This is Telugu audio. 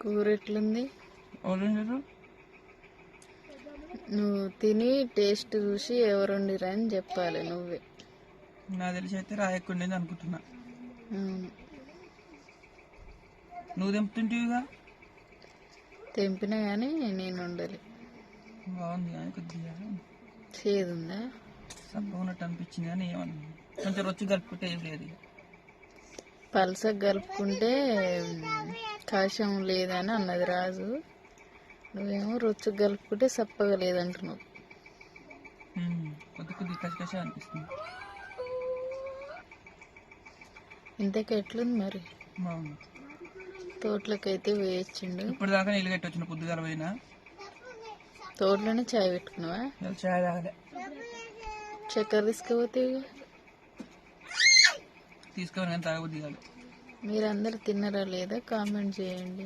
కూర ఎట్లుంది? నువ్వు తిని టేస్ట్ చూసి ఎవరు అని చెప్పాలి నువ్వే. నా తెలిసి అయితే రాయకుండేది అనుకుంటున్నా. నువ్వు తెంపుతుంటివిగా తెంపినా కానీ నేను వండాలి బాగుంది కానీ కొద్దిగా. చేదుందా? సబ్బు ఉన్నట్టు అనిపించింది కానీ ఏమన్నా కొంచెం రొచ్చు కలుపుకుంటే ఏం లేదు ఇక. పలసగా కలుపుకుంటే కాశం లేదని అన్నది రాజు. నువ్వేమో రొచ్చు కలుపుకుంటే సప్పగా లేదంటున్నావు. కొద్ది కొద్ది కసికసి అనిపిస్తుంది. ఇంతకు ఎట్లుంది మరి? బాగుంది. తోటలకైతే వేయించిండు. ఇప్పుడు దాకా నీళ్ళు కట్టి వచ్చిన పొద్దుగాల పోయినా. తోటలోనే చాయ్ పెట్టుకున్నావా? చాయ్ తాగలే. చక్కెర తీసుకుపోతే తీసుకొని కానీ తాగబుద్ది మీరందరు తిన్నారా లేదా? కామెంట్ చేయండి.